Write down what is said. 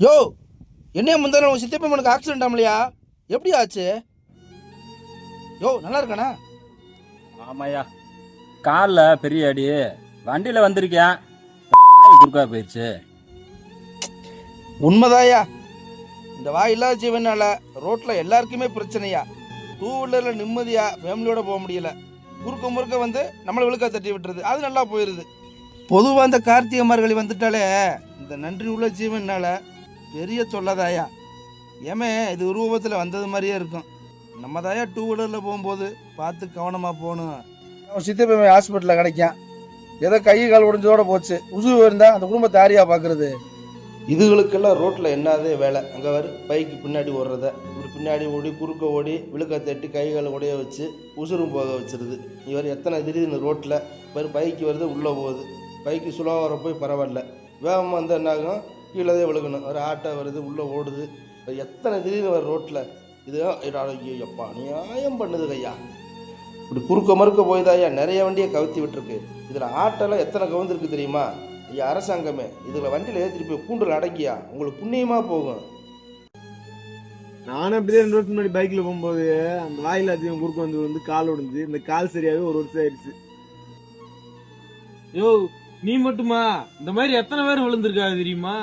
யோ என்னைய முந்தான உன் சித்தப்பம்மனுக்கு ஆக்சிடென்ட் ஆமலையா? எப்படி ஆச்சு? யோ நல்லா இருக்கானா? ஆமாய்யா. காலில் பெரிய அடி. வண்டியில் வந்திருக்கேன் குறுக்கா போயிடுச்சு உண்மைதாயா இந்த வாய் இல்லாத ஜீவனால ரோட்ல எல்லாருக்குமே பிரச்சனையா? டூ வீலர்ல நிம்மதியா ஃபேமிலியோட போக முடியல. குறுக்க முறுக்க வந்து நம்மளை விழுக்கா தட்டி விட்டுறது அது நல்லா போயிருது. பொதுவாக இந்த கார்த்திகை மார்கழி வந்துட்டாலே இந்த நன்றி உள்ள ஜீவனால பெரிய சொல்லதாயா? ஏமே இது உருவத்தில் வந்தது மாதிரியே இருக்கும். நம்ம தாயா டூ வீலரில் போகும்போது பார்த்து கவனமாக போகணும். அவன் சித்தப்பை ஹாஸ்பிட்டலில் கிடைக்கான். ஏதோ கை கால் உடைஞ்சதோட போச்சு. உசுறு இருந்தா அந்த குடும்பத்தை யாரையா பார்க்கறது? இதுகளுக்கெல்லாம் ரோட்டில் என்னதே வேலை. அங்கே வரு பைக்கு பின்னாடி ஓடுறத. இப்படி பின்னாடி ஓடி குறுக்க ஓடி விழுக்க தட்டி கை கால் உடைய வச்சு உசுரும் போக வச்சிருது. இவர் எத்தனை திடீர்னு ரோட்டில் வரு பைக்கு வருது உள்ளே போகுது. பைக்கு சுலோவாக வர போய் பரவாயில்ல. வேகமாக வந்து என்னாகும்? கீழே தான் விழுகணும். ஒரு ஆட்டோ வருது உள்ளே ஓடுது. எத்தனை திடீர்னு வர ரோட்டில் இது ஐயோ, எப்பா நியாயம் பண்ணுது ஐயா இப்படி குறுக்க மறுக்க போய்தாயா ஐயா? நிறைய வண்டியை கவுத்தி விட்டுருக்கு. இதில் ஆட்டோலாம் எத்தனை கவுந்திருக்கு தெரியுமா? ஐயா அரசாங்கமே இதில் வண்டியில் ஏற்றிட்டு போய் கூண்டில் அடங்கியா உங்களுக்கு புண்ணியமாக போகும். நானும் அப்படியே ரெண்டு வருஷம் முன்னாடி பைக்கில் போகும்போது அந்த வாயில் அதிகம் குறுக்க வந்து வந்து கால் உடைஞ்சு இந்த கால் சரியாகவே ஒரு வருஷம் ஆயிடுச்சு. யோ நீ மட்டுமா? இந்த மாதிரி எத்தனை பேர் விழுந்திருக்காது தெரியுமா?